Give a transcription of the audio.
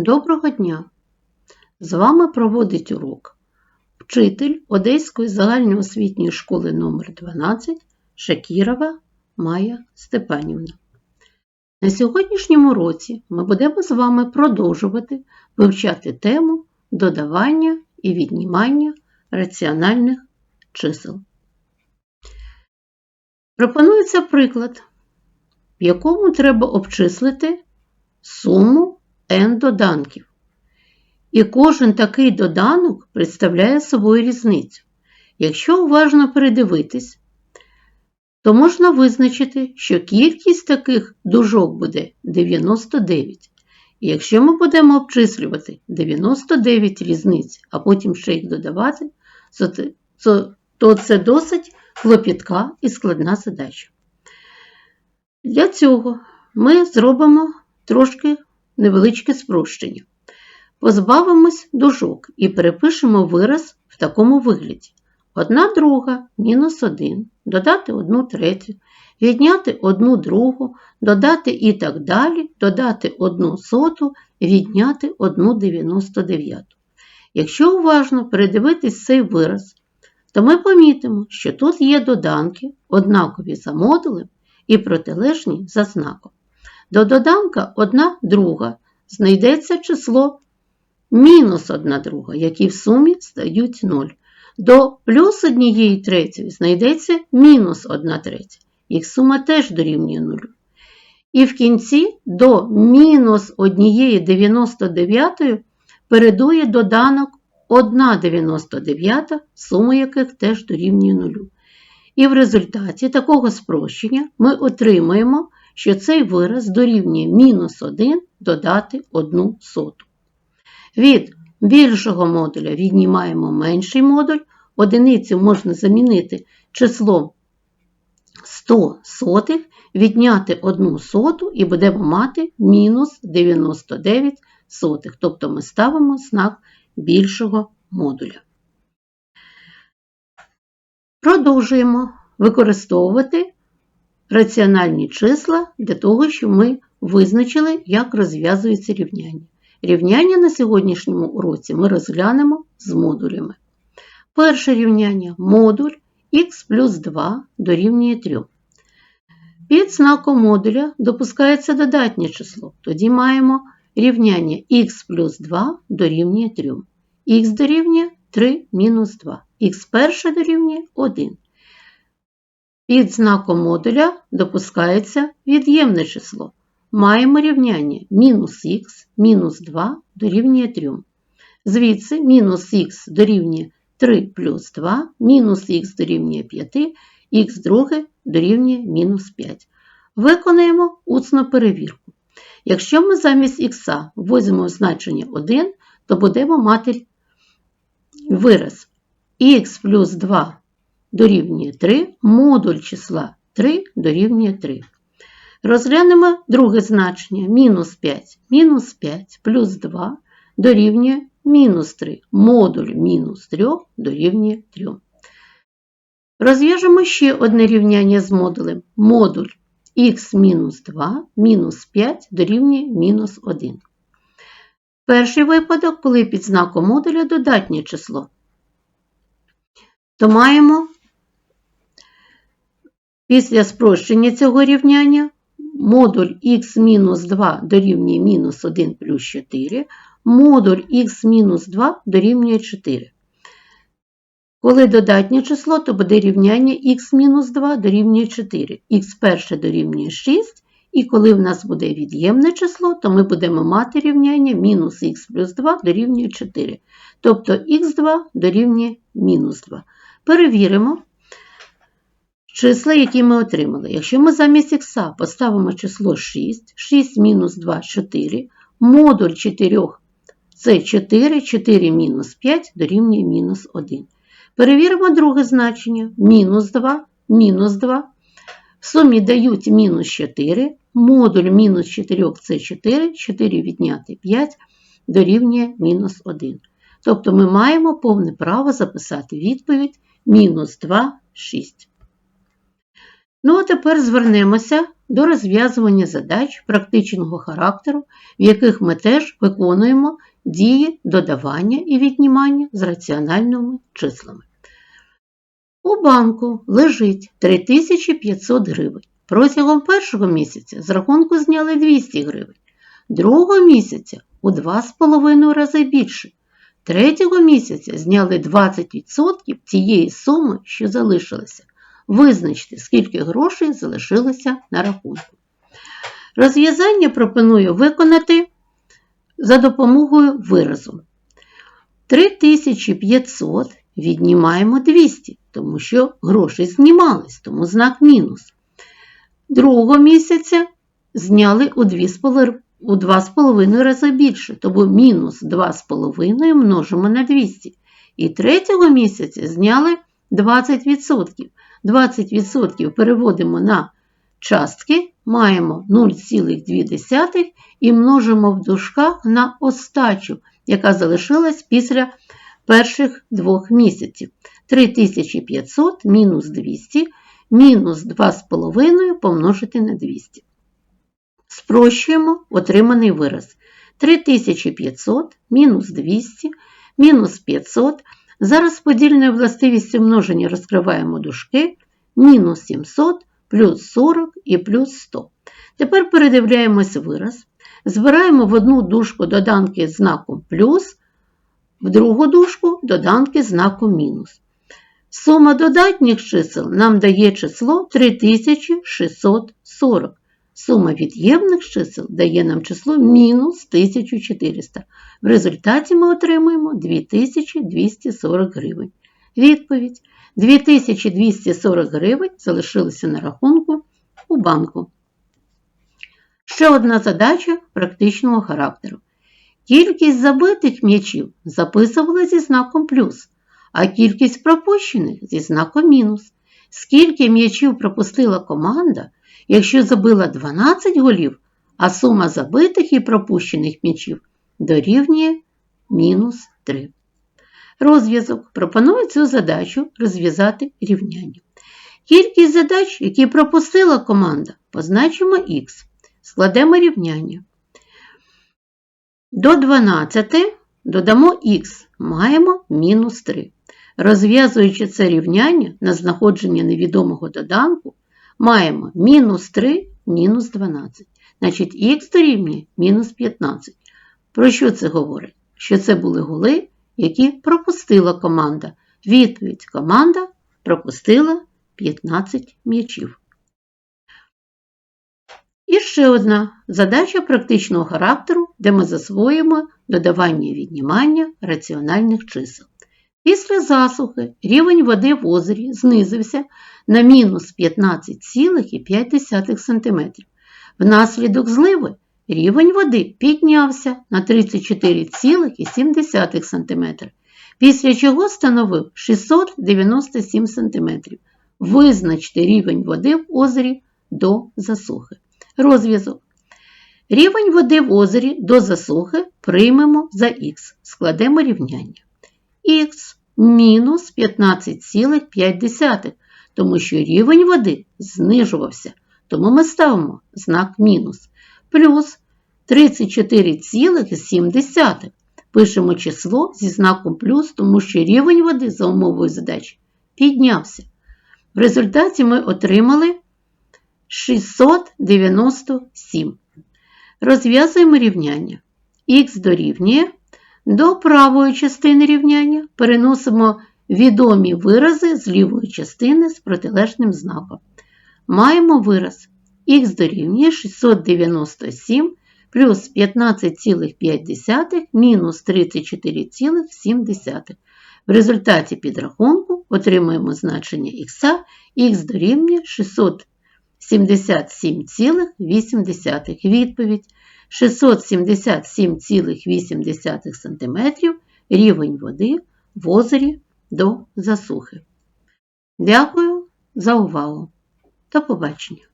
Доброго дня! З вами проводить урок вчитель Одеської загальноосвітньої школи номер 12 Шакірова Майя Степанівна. На сьогоднішньому році ми будемо з вами продовжувати вивчати тему додавання і віднімання раціональних чисел. Пропонується приклад, в якому треба обчислити суму n доданків. І кожен такий доданок представляє собою різницю. Якщо уважно передивитись, то можна визначити, що кількість таких дужок буде 99. І якщо ми будемо обчислювати 99 різниць, а потім ще їх додавати, то це досить клопітка і складна задача. Для цього ми зробимо трошки невеличке спрощення. Позбавимось дужок і перепишемо вираз в такому вигляді. 1 друга мінус 1, додати 1 третю, відняти 1 другу, додати і так далі, додати 1 соту, відняти 1 99. Якщо уважно передивитись цей вираз, то ми помітимо, що тут є доданки, однакові за модулем і протилежні за знаком. До доданка 1 друга знайдеться число мінус 1 друга, які в сумі стають 0. До плюс 1 третьої знайдеться мінус 1 третя. Їх сума теж дорівнює 0. І в кінці до мінус 1 99 передує доданок 1,99, сума яких теж дорівнює 0. І в результаті такого спрощення ми отримаємо, що цей вираз дорівнює мінус 1 додати 1 соту. Від більшого модуля віднімаємо менший модуль, одиницю можна замінити числом 100 сотих, відняти 1 соту і будемо мати мінус 99 сотих. Тобто ми ставимо знак більшого модуля. Продовжуємо використовувати раціональні числа для того, щоб ми визначили, як розв'язується рівняння. Рівняння на сьогоднішньому уроці ми розглянемо з модулями. Перше рівняння модуль х плюс 2 дорівнює 3. Під знаком модуля допускається додатнє число. Тоді маємо рівняння х плюс 2 дорівнює 3. х дорівнює 3 мінус 2. х перше дорівнює 1. Під знаком модуля допускається від'ємне число. Маємо рівняння мінус х мінус 2 дорівнює 3. Звідси мінус х дорівнює 3 плюс 2, мінус х дорівнює 5, х друге дорівнює мінус 5. Виконаємо уцну перевірку. Якщо ми замість х вводимо значення 1, то будемо мати вираз х плюс 2 дорівнює 3, модуль числа 3 дорівнює 3. Розглянемо друге значення мінус 5. Мінус 5 плюс 2 дорівнює мінус 3. Модуль мінус 3 дорівнює 3. Розв'яжемо ще одне рівняння з модулем. Модуль х мінус 2 мінус 5 дорівнює мінус 1. Перший випадок, коли під знаком модуля додатнє число, то маємо після спрощення цього рівняння модуль х-2 дорівнює мінус 1 плюс 4, модуль х-2 дорівнює 4. Коли додатнє число, то буде рівняння х-2 дорівнює 4, х перше дорівнює 6, і коли в нас буде від'ємне число, то ми будемо мати рівняння мінус х плюс 2 дорівнює 4. Тобто х2 дорівнює мінус 2. Перевіримо числа, які ми отримали. Якщо ми замість х поставимо число 6, 6 мінус 2 4, модуль 4 це 4, 4 мінус 5 дорівнює мінус 1. Перевіримо друге значення. Мінус 2, мінус 2. В сумі дають мінус 4, модуль мінус 4 це 4, 4 відняти 5 дорівнює мінус 1. Тобто ми маємо повне право записати відповідь мінус 2, 6. Ну, а тепер звернемося до розв'язування задач практичного характеру, в яких ми теж виконуємо дії додавання і віднімання з раціональними числами. У банку лежить 3500 гривень. Протягом першого місяця з рахунку зняли 200 гривень, другого місяця у 2,5 рази більше. Третього місяця зняли 20% тієї суми, що залишилася. Визначте, скільки грошей залишилося на рахунку. Розв'язання пропоную виконати за допомогою виразу. 3500 віднімаємо 200, тому що гроші знімались, тому знак мінус. Другого місяця зняли у 2,5 у 2,5 рази більше, тому мінус 2,5 множимо на 200. І третього місяця зняли 20%. 20% переводимо на частки, маємо 0,2 і множимо в дужках на остачу, яка залишилась після перших двох місяців. 3500 мінус 200 мінус 2,5 помножити на 200. Спрощуємо отриманий вираз. 3500 мінус 200 мінус 500. Зараз подільною властивістю множення розкриваємо дужки мінус 700 плюс 40 і плюс 100. Тепер передивляємось вираз. Збираємо в одну дужку доданки з знаком плюс, в другу дужку доданки з знаком мінус. Сума додатніх чисел нам дає число 3640. Сума від'ємних чисел дає нам число мінус 1400. В результаті ми отримуємо 2240 гривень. Відповідь: 2240 гривень залишилися на рахунку у банку. Ще одна задача практичного характеру. Кількість забитих м'ячів записувала зі знаком плюс, а кількість пропущених зі знаком мінус. Скільки м'ячів пропустила команда, якщо забила 12 голів, а сума забитих і пропущених м'ячів дорівнює мінус 3. Розв'язок пропонує цю задачу розв'язати рівняння. Кількість задач, які пропустила команда, позначимо х. Складемо рівняння. До 12 додамо х, маємо мінус 3. Розв'язуючи це рівняння на знаходження невідомого доданку, маємо мінус 3 мінус 12. Значить, х дорівнює мінус 15. Про що це говорить? Що це були голи, які пропустила команда. Відповідь команда пропустила 15 м'ячів. І ще одна задача практичного характеру, де ми засвоїмо додавання віднімання раціональних чисел. Після засухи рівень води в озері знизився на мінус 15,5 см. Внаслідок зливи рівень води піднявся на 34,7 см, після чого становив 697 см. Визначте рівень води в озері до засухи. Розв'язок. Рівень води в озері до засухи приймемо за х. Складемо рівняння. Х мінус 15,5, тому що рівень води знижувався, тому ми ставимо знак мінус. Плюс 34,7. Пишемо число зі знаком плюс, тому що рівень води за умовою задачі піднявся. В результаті ми отримали 697. Розв'язуємо рівняння. Х дорівнює до правої частини рівняння переносимо відомі вирази з лівої частини з протилежним знаком. Маємо вираз х дорівнює 697 плюс 15,5 мінус 34,7. В результаті підрахунку отримуємо значення х, х дорівнює 677,8. Відповідь 677,8 см рівень води в озері до засухи. Дякую за увагу. До побачення!